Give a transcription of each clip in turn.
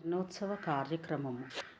స్వర్ణోత్సవ కార్యక్రమము.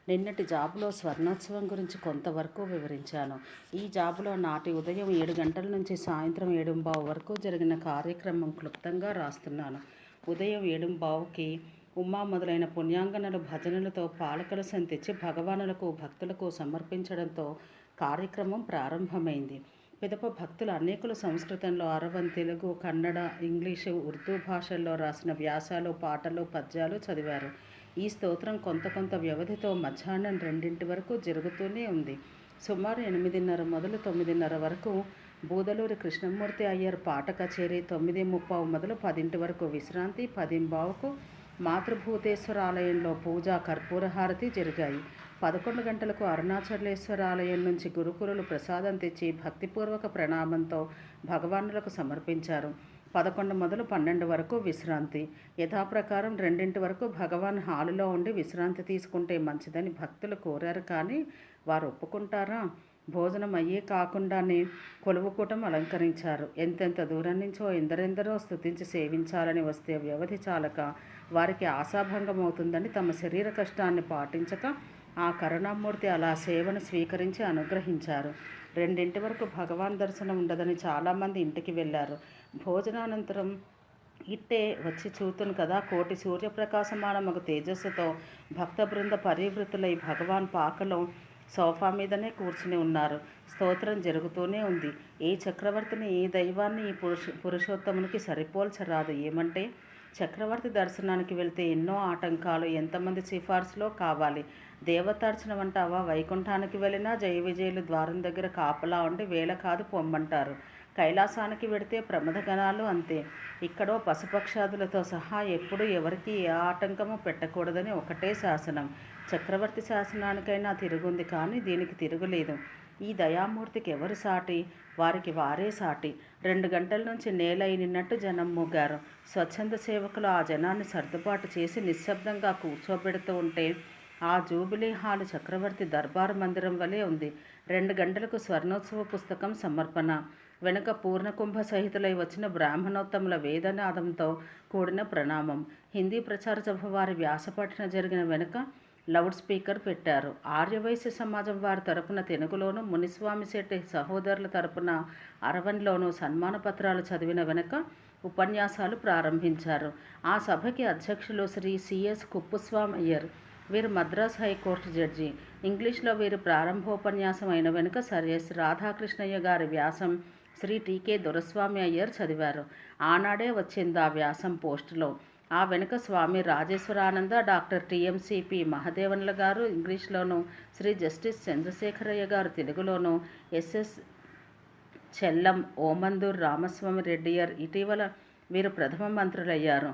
నిన్నటి జాబులో స్వర్ణోత్సవం గురించి కొంతవరకు వివరించాను. ఈ జాబులో నాటి ఉదయం ఏడు గంటల నుంచి సాయంత్రం ఏడుంబావు వరకు జరిగిన కార్యక్రమం క్లుప్తంగా రాస్తున్నాను. ఉదయం ఏడుంబావుకి ఉమా మొదలైన పుణ్యాంగనలు భజనలతో పాలకలు తెచ్చి భగవానులకు భక్తులకు సమర్పించడంతో కార్యక్రమం ప్రారంభమైంది. పిదప భక్తులు అనేకులు సంస్కృతంలో అరవన్ తెలుగు కన్నడ ఇంగ్లీషు ఉర్దూ భాషల్లో రాసిన వ్యాసాలు పాటలు పద్యాలు చదివారు. ఈ స్తోత్రం కొంత కొంత వ్యవధితో మధ్యాహ్నం రెండింటి వరకు జరుగుతూనే ఉంది. సుమారు ఎనిమిదిన్నర మొదలు తొమ్మిదిన్నర వరకు బూదలూరి కృష్ణమూర్తి అయ్యర్ పాట కచేరీ తొమ్మిది ముప్పావు మొదలు పదింటి వరకు విశ్రాంతి పదింబావుకు మాతృభూతేశ్వర ఆలయంలో పూజ కర్పూరహారతి జరిగాయి. పదకొండు గంటలకు అరుణాచలేశ్వర ఆలయం నుంచి గురుకురులు ప్రసాదం తెచ్చి భక్తిపూర్వక ప్రణామంతో భగవానులకు సమర్పించారు. పదకొండు మొదలు పన్నెండు వరకు విశ్రాంతి. యథాప్రకారం రెండింటి వరకు భగవాన్ హాలులో ఉండి విశ్రాంతి తీసుకుంటే మంచిదని భక్తులు కోరారు. కానీ వారు ఒప్పుకుంటారా? భోజనం అయ్యే కాకుండానే కొలువుకూటం అలంకరించారు. ఎంతెంత దూరం నుంచో ఎందరెందరో స్థుతించి సేవించాలని వస్తే వ్యవధి చాలక వారికి ఆశాభంగం అవుతుందని తమ శరీర కష్టాన్ని పాటించక ఆ కరుణామూర్తి అలా సేవను స్వీకరించి అనుగ్రహించారు. రెండింటి వరకు భగవాన్ దర్శనం ఉండదని చాలామంది ఇంటికి వెళ్ళారు. భోజనానంతరం ఇట్టే వచ్చి చూతును కదా. కోటి సూర్యప్రకాశమానమగు తేజస్సుతో భక్త బృంద పరివృతులై భగవాన్ పాకలో సోఫా మీదనే కూర్చుని ఉన్నారు. స్తోత్రం జరుగుతూనే ఉంది. ఏ చక్రవర్తిని ఏ దైవాన్ని ఈ పురుష పురుషోత్తమునికి సరిపోల్చరాదు. ఏమంటే చక్రవర్తి దర్శనానికి వెళ్తే ఎన్నో ఆటంకాలు ఎంతమంది సిఫార్సులో కావాలి? దేవతార్చన అంటావా వైకుంఠానికి వెళ్ళినా జయ విజయులు ద్వారం దగ్గర కాపలా ఉండి వేల కాదు పొమ్మంటారు. కైలాసానికి వెడితే ప్రమదగణాలు అంతే. ఇక్కడో పశుపక్షాదులతో సహా ఎప్పుడు ఎవరికి ఏ ఆటంకము పెట్టకూడదని ఒకటే శాసనం. చక్రవర్తి శాసనానికైనా తిరుగుంది కానీ దీనికి తిరుగులేదు. ఈ దయామూర్తికి ఎవరు సాటి? వారికి వారే సాటి. రెండు గంటల నుంచి నేల అయినట్టు జనం మూగారు. స్వచ్ఛంద సేవకులు ఆ జనాన్ని సర్దుబాటు చేసి నిశ్శబ్దంగా కూర్చోబెడుతూ ఉంటే ఆ జూబిలీ హాలు చక్రవర్తి దర్బార్ మందిరం వలె ఉంది. రెండు గంటలకు స్వర్ణోత్సవ పుస్తకం సమర్పణ. వెనుక పూర్ణకుంభ సహితులై వచ్చిన బ్రాహ్మణోత్తముల వేదనాదంతో కూడిన ప్రణామం. హిందీ ప్రచార సభ వారి వ్యాసపఠన జరిగిన వెనుక లౌడ్ స్పీకర్ పెట్టారు. ఆర్యవైశ్య సమాజం వారి తరపున తెలుగులోను మునిస్వామి శెట్టి సహోదరుల తరపున అరవన్లోను సన్మాన పత్రాలు చదివిన వెనుక ఉపన్యాసాలు ప్రారంభించారు. ఆ సభకి అధ్యక్షులు శ్రీ సిఎస్ కుప్పుస్వామి అయ్యర్ వీరు మద్రాస్ హైకోర్టు జడ్జి. ఇంగ్లీష్లో వీరు ప్రారంభోపన్యాసం అయిన వెనుక సర్ ఎస్ రాధాకృష్ణయ్య గారి వ్యాసం శ్రీ టీకే దొరస్వామి అయ్యర్ చదివారు. ఆనాడే వచ్చింది ఆ వ్యాసం పోస్టులో. ఆ వెనుక స్వామి రాజేశ్వరానంద డాక్టర్ టిఎంసిపి మహదేవన్ల గారు ఇంగ్లీష్లోను శ్రీ జస్టిస్ చంద్రశేఖరయ్య గారు తెలుగులోను ఎస్ఎస్ చెల్లం ఓమందూర్ రామస్వామి రెడ్డియర్ ఇటీవల వీరు ప్రథమ మంత్రులయ్యారు.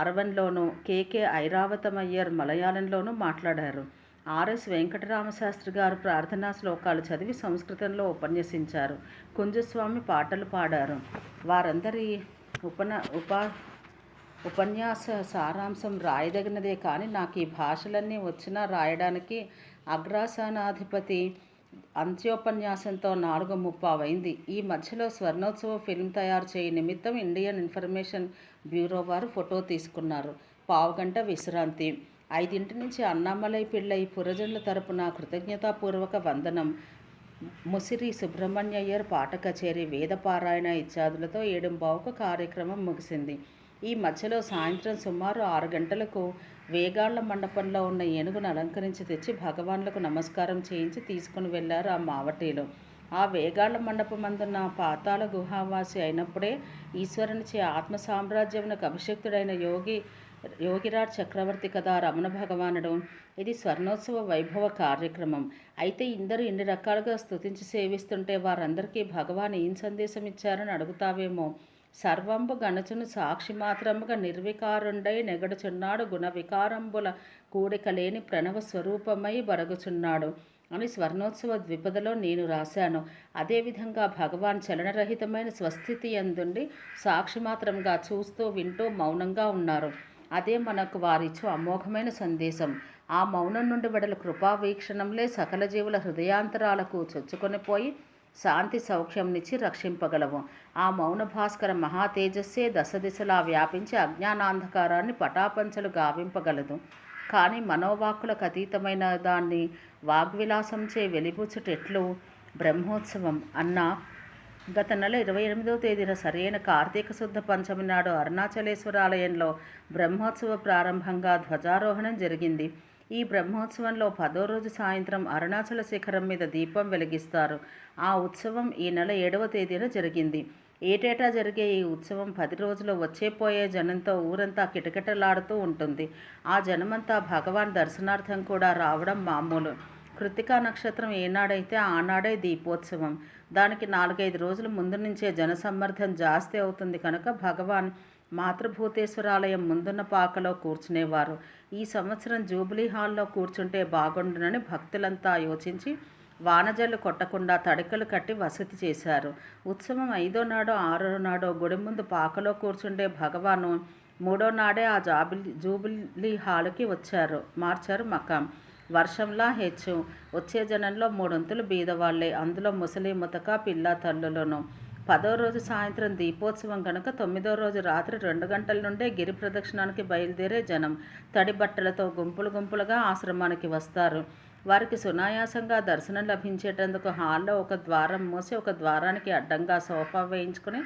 అరవన్లోను కేకే ఐరావతమయ్యర్ మలయాళంలోనూ మాట్లాడారు. ఆర్ఎస్ వెంకటరామశాస్త్రి గారు ప్రార్థనా శ్లోకాలు చదివి సంస్కృతంలో ఉపన్యసించారు. కుంజస్వామి పాటలు పాడారు. వారందరి ఉపన ఉపా ఉపన్యాస సారాంశం రాయదగినదే కానీ నాకు ఈ భాషలన్నీ వచ్చినా రాయడానికి అగ్రాసనాధిపతి అంత్యోపన్యాసంతో నాలుగు ముప్పావైంది. ఈ మధ్యలో స్వర్ణోత్సవ ఫిల్మ్ తయారు చేయ నిమిత్తం ఇండియన్ ఇన్ఫర్మేషన్ బ్యూరో వారు ఫోటో తీసుకున్నారు. పావుగంట విశ్రాంతి. ఐదింటి నుంచి అన్నామలై పిళ్ళై పురజనుల తరపున కృతజ్ఞతాపూర్వక వందనం. ముసిరి సుబ్రహ్మణ్యయ్యర్ పాట కచేరీ వేదపారాయణ ఇత్యాదులతో ఏడుంబావుకు కార్యక్రమం ముగిసింది. ఈ మధ్యలో సాయంత్రం సుమారు ఆరు గంటలకు వేగాళ్ళ మండపంలో ఉన్న ఏనుగును అలంకరించి తెచ్చి భగవాన్లకు నమస్కారం చేయించి తీసుకుని వెళ్ళారు ఆ మావటీలు. ఆ వేగాళ్ళ మండపమందున్న పాతాళ గుహావాసి అయినప్పుడే ఈశ్వరునిచే ఆత్మ సామ్రాజ్యమునకు అభిషక్తుడైన యోగి యోగిరాజ్ చక్రవర్తి కథ రమణ భగవానుడు. ఇది స్వర్ణోత్సవ వైభవ కార్యక్రమం. అయితే ఇందరూ ఇన్ని రకాలుగా స్తుతించి సేవిస్తుంటే వారందరికీ భగవాన్ ఏం సందేశం ఇచ్చారని అడుగుతావేమో? సర్వంబు గణచును సాక్షి మాత్రముగా నిర్వికారుండై నెగడుచున్నాడు గుణ వికారంబుల కూడిక లేని ప్రణవ స్వరూపమై బరగుచున్నాడు అని స్వర్ణోత్సవ ద్విపదలో నేను రాశాను. అదేవిధంగా భగవాన్ చలనరహితమైన స్వస్థితి అందుండి సాక్షి మాత్రంగా చూస్తూ వింటూ మౌనంగా ఉన్నారు. అదే మనకు వారిచ్చు అమోఘమైన సందేశం. ఆ మౌనం నుండి వెడల కృపావీక్షణంలే సకల జీవుల హృదయాంతరాలకు చొచ్చుకొనిపోయి శాంతి సౌఖ్యంనిచ్చి రక్షింపగలవు. ఆ మౌన భాస్కర మహా తేజస్సే దశ దిశలా వ్యాపించి అజ్ఞానాంధకారాన్ని పటాపంచలు గావింపగలదు. కానీ మనోవాక్కులకు అతీతమైన దాన్ని వాగ్విలాసంచే వెలిబుచ్చుటెట్లు బ్రహ్మోత్సవం అన్న గత నెల ఇరవై ఎనిమిదవ తేదీన సరైన కార్తీక శుద్ధ పంచమి నాడు అరుణాచలేశ్వర ఆలయంలో బ్రహ్మోత్సవ ప్రారంభంగా ధ్వజారోహణం జరిగింది. ఈ బ్రహ్మోత్సవంలో పదో రోజు సాయంత్రం అరుణాచల శిఖరం మీద దీపం వెలిగిస్తారు. ఆ ఉత్సవం ఈ నెల ఏడవ తేదీన జరిగింది. ఏటేటా జరిగే ఈ ఉత్సవం పది రోజులు వచ్చేపోయే జనంతో ఊరంతా కిటకిటలాడుతూ ఉంటుంది. ఆ జనమంతా భగవాన్ దర్శనార్థం కూడా రావడం మామూలు. కృతికా నక్షత్రం ఏనాడైతే ఆనాడే దీపోత్సవం. దానికి నాలుగైదు రోజుల ముందు నుంచే జనసమ్మర్థం జాస్తి అవుతుంది కనుక భగవాన్ మాతృభూతేశ్వరాలయం ముందున్న పాకలో కూర్చునేవారు. ఈ సంవత్సరం జూబ్లీ హాల్లో కూర్చుంటే బాగుండునని భక్తులంతా యోచించి వానజల్లు కొట్టకుండా తడికలు కట్టి వసతి చేశారు. ఉత్సవం ఐదో నాడో ఆరో నాడో గుడి ముందు పాకలో కూర్చుండే భగవాను మూడో నాడే ఆ జాబిలి జూబిలీ హాలుకి వచ్చారు. మార్చారు మకాం. వర్షంలా హెచ్చు. వచ్చే జనంలో మూడొంతులు బీదవాళ్ళే. అందులో ముసలి ముతక పిల్ల తల్లులను. పదో రోజు సాయంత్రం దీపోత్సవం కనుక తొమ్మిదో రోజు రాత్రి రెండు గంటల నుండే గిరి ప్రదక్షిణానికి బయలుదేరే జనం తడి బట్టలతో గుంపులు గుంపులుగా ఆశ్రమానికి వస్తారు. వారికి సునాయాసంగా దర్శనం లభించేటందుకు హాల్లో ఒక ద్వారం మూసి ఒక ద్వారానికి అడ్డంగా సోఫా వేయించుకుని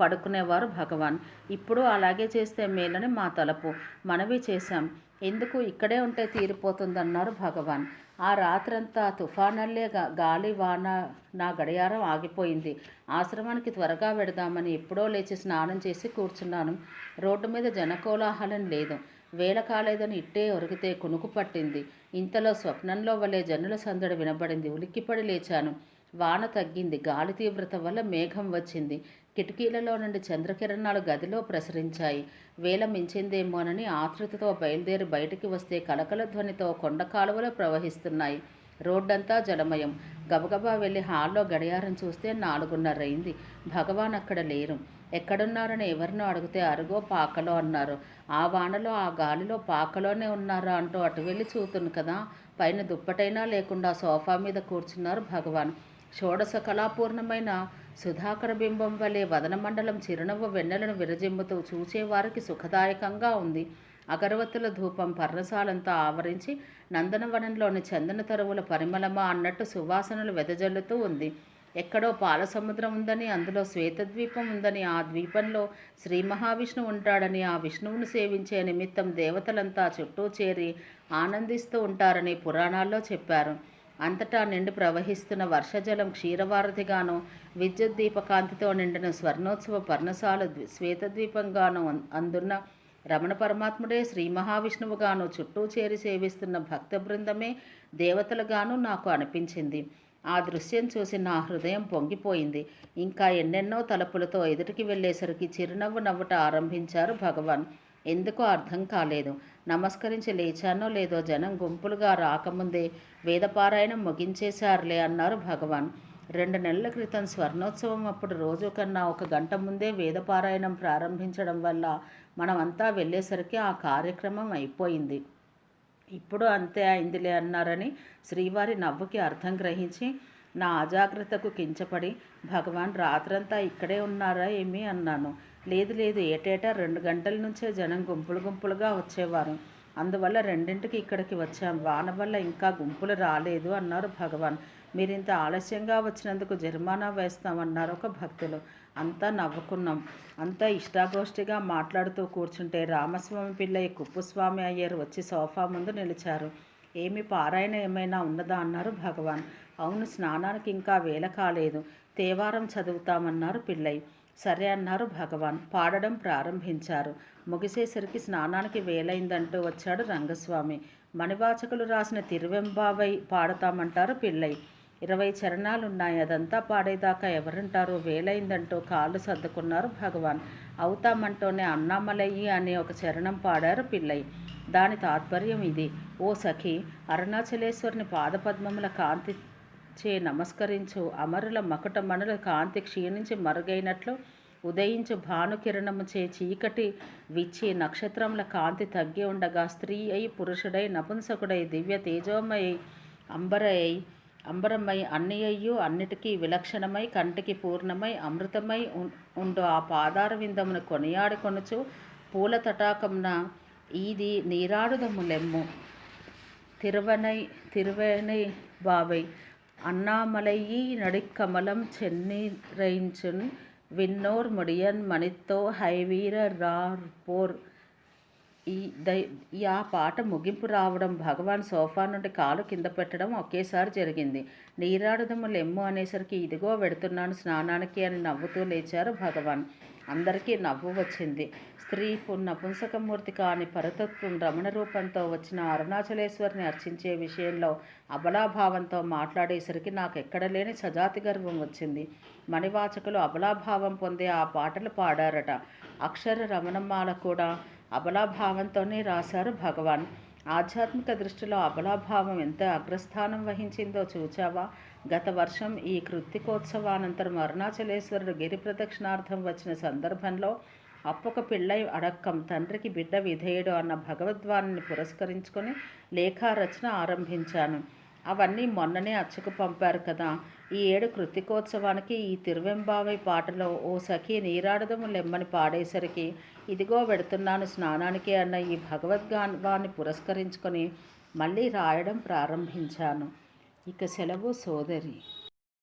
పడుకునేవారు భగవాన్. ఇప్పుడు అలాగే చేస్తే మేలని మా తలపు. మనవి చేశాం. ఎందుకు ఇక్కడే ఉంటే తీరిపోతుందన్నారు భగవాన్. ఆ రాత్రంతా తుఫానల్లే గాలి వాన నా గడియారం ఆగిపోయింది. ఆశ్రమానికి త్వరగా వెడదామని ఎప్పుడో లేచి స్నానం చేసి కూర్చున్నాను. రోడ్డు మీద జనకోలాహలం లేదు. వేళ కాలేదని ఇట్టే ఒరిగితే కునుకు పట్టింది. ఇంతలో స్వప్నంలో వలె జనుల సందడి వినబడింది. ఉలిక్కిపడి లేచాను. వాన తగ్గింది. గాలి తీవ్రత వల్ల మేఘం వచ్చింది. కిటికీలలో నుండి చంద్రకిరణాలు గదిలో ప్రసరించాయి. వేల మించిందేమోనని ఆతృతతో బయలుదేరి బయటికి వస్తే కలకల ధ్వనితో కొండ కాలువలు ప్రవహిస్తున్నాయి. రోడ్డంతా జలమయం. గబగబా వెళ్ళి హాల్లో గడియారం చూస్తే నాలుగున్నర అయింది భగవాన్ అక్కడ లేరు. ఎక్కడున్నారని ఎవరినో అడిగితే అరుగో పాకలో అన్నారు. ఆ వానలో ఆ గాలిలో పాకలోనే ఉన్నారా అంటూ అటు వెళ్ళి చూతును కదా. పైన దుప్పటైనా లేకుండా సోఫా మీద కూర్చున్నారు భగవాన్. షోడశ కళాపూర్ణమైన సుధాకర బింబం వలె వదనమండలం చిరునవ్వు వెన్నెలను విరజిమ్ముతూ చూచేవారికి సుఖదాయకంగా ఉంది. అగరవత్తుల ధూపం పర్రసాలంతా ఆవరించి నందనవనంలోని చందన తరువుల పరిమళమా అన్నట్టు సువాసనలు వెదజల్లుతూ ఉంది. ఎక్కడో పాల సముద్రం ఉందని అందులో శ్వేతద్వీపం ఉందని ఆ ద్వీపంలో శ్రీ మహావిష్ణువు ఉంటాడని ఆ విష్ణువును సేవించే నిమిత్తం దేవతలంతా చుట్టూ చేరి ఆనందిస్తూ ఉంటారని పురాణాల్లో చెప్పారు. అంతటా నిండి ప్రవహిస్తున్న వర్షజలం క్షీరవారధిగాను విద్యుత్ దీపకాంతితో నిండిన స్వర్ణోత్సవ పర్ణశాల శ్వేతద్వీపంగాను అం- అందున్న రమణ పరమాత్ముడే శ్రీ మహావిష్ణువుగాను చుట్టూ చేరి సేవిస్తున్న భక్త బృందమే దేవతలుగాను నాకు అనిపించింది. ఆ దృశ్యం చూసి నా హృదయం పొంగిపోయింది. ఇంకా ఎన్నెన్నో తలుపులతో ఎదుటికి వెళ్ళేసరికి చిరునవ్వు నవ్వుట ఆరంభించారు భగవాన్. ఎందుకో అర్థం కాలేదు. నమస్కరించి లేచానో లేదో జనం గుంపులుగా రాకముందే వేదపారాయణం ముగించేశారులే అన్నారు భగవాన్. రెండు నెలల క్రితం స్వర్ణోత్సవం అప్పుడు రోజు కన్నా ఒక గంట ముందే వేదపారాయణం ప్రారంభించడం వల్ల మనమంతా వెళ్ళేసరికి ఆ కార్యక్రమం అయిపోయింది. ఇప్పుడు అంతే అయిందిలే అన్నారని శ్రీవారి నవ్వుకి అర్థం గ్రహించి నా అజాగ్రత్తకు కించపడి భగవాన్ రాత్రంతా ఇక్కడే ఉన్నారా ఏమి? అన్నాను. లేదు లేదు. ఏటేటా రెండు గంటల నుంచే జనం గుంపులు గుంపులుగా వచ్చేవారు. అందువల్ల రెండింటికి ఇక్కడికి వచ్చాం. వాన వల్ల ఇంకా గుంపులు రాలేదు అన్నారు భగవాన్. మీరింత ఆలస్యంగా వచ్చినందుకు జరిమానా వేస్తామన్నారు ఒక భక్తులు. అంతా నవ్వుకున్నాం. అంతా ఇష్టాగోష్ఠిగా మాట్లాడుతూ కూర్చుంటే రామస్వామి పిల్లయ్య కుప్పుస్వామి అయ్యారు వచ్చి సోఫా ముందు నిలిచారు. ఏమి పారాయణ ఏమైనా ఉన్నదా? అన్నారు భగవాన్. అవును స్నానానికి ఇంకా వేల కాలేదు. తేవారం చదువుతామన్నారు పిల్లయ్య. సరే అన్నారు భగవాన్. పాడడం ప్రారంభించారు. ముగిసేసరికి స్నానానికి వేలైందంటూ వచ్చాడు రంగస్వామి. మణివాచకులు రాసిన తిరువెంబావై పాడతామంటారు పిల్లయ్య. ఇరవై చరణాలున్నాయి అదంతా పాడేదాకా ఎవరుంటారు వేలైందంటూ కాళ్ళు సర్దుకున్నారు భగవాన్. అవుతామంటూనే అన్నామలయ్యి అనే ఒక చరణం పాడారు పిల్లయ్య. దాని తాత్పర్యం ఇది. ఓ సఖి అరుణాచలేశ్వరుని పాదపద్మముల కాంతి చే నమస్కరించు. అమరుల మకుట మణుల కాంతి క్షీణించి మరుగైనట్లు ఉదయించు భానుకిరణము చే చీకటి విచ్చి నక్షత్రముల కాంతి తగ్గి ఉండగా స్త్రీ అయి పురుషుడై నపుంసకుడై దివ్య తేజోమై అంబరై అంబరమై అన్ని అయ్యు అన్నిటికీ విలక్షణమై కంటికి పూర్ణమై అమృతమై ఉం- ఉండు. ఆ పాదార విందమును కొనియాడుకొనుచు పూల తటాకమున ఈది నీరాడుదము లెమ్ము. తిరువనై తిరువనై బావై అన్నామలయి నడికమలం చెన్నిరైంచున్ విన్నోర్ ముడియన్ మణితో హైవీర రార్పోర్ ఈ దై ఆ పాట ముగింపు రావడం భగవాన్ సోఫా నుండి కాలు కింద పెట్టడం ఒకేసారి జరిగింది నీరాడుదము లెమ్ము అనేసరికి ఇదిగో వెడుతున్నాను స్నానానికి అని నవ్వుతూ లేచారు భగవాన్ అందరికీ నవ్వు వచ్చింది. స్త్రీ నపుంసకమూర్తి కాని పరతత్వం రమణ రూపంతో వచ్చిన అరుణాచలేశ్వరిని అర్చించే విషయంలో అబలాభావంతో మాట్లాడేసరికి నాకు ఎక్కడ లేని సజాతి గర్వం వచ్చింది. మణివాచకులు అబలాభావం పొందే ఆ పాటలు పాడారట. అక్షర రమణమ్మాల కూడా అబలాభావంతోనే రాశారు భగవాన్. ఆధ్యాత్మిక దృష్టిలో అబలాభావం ఎంత అగ్రస్థానం వహించిందో చూచావా? గత వర్షం ఈ కృత్తికోత్సవానంతరం అరుణాచలేశ్వరుడు గిరి ప్రదక్షిణార్థం వచ్చిన సందర్భంలో అప్పొక పిళ్ళై అడక్కం తండ్రికి బిడ్డ విధేయుడు అన్న భగవద్వాణిని పురస్కరించుకొని లేఖారచన ఆరంభించాను. అవన్నీ మొన్ననే అచ్చుకు పంపారు కదా. ఈ ఏడు కృతికోత్సవానికి ఈ తిరువెంబావై పాటలో ఓ సఖి నీరాడదము లెమ్మని పాడేసరికి ఇదిగో వెడుతున్నాను స్నానానికి అన్న ఈ భగవద్గాన్ని పురస్కరించుకొని మళ్ళీ రాయడం ప్రారంభించాను. ఇక సెలవు సోదరి.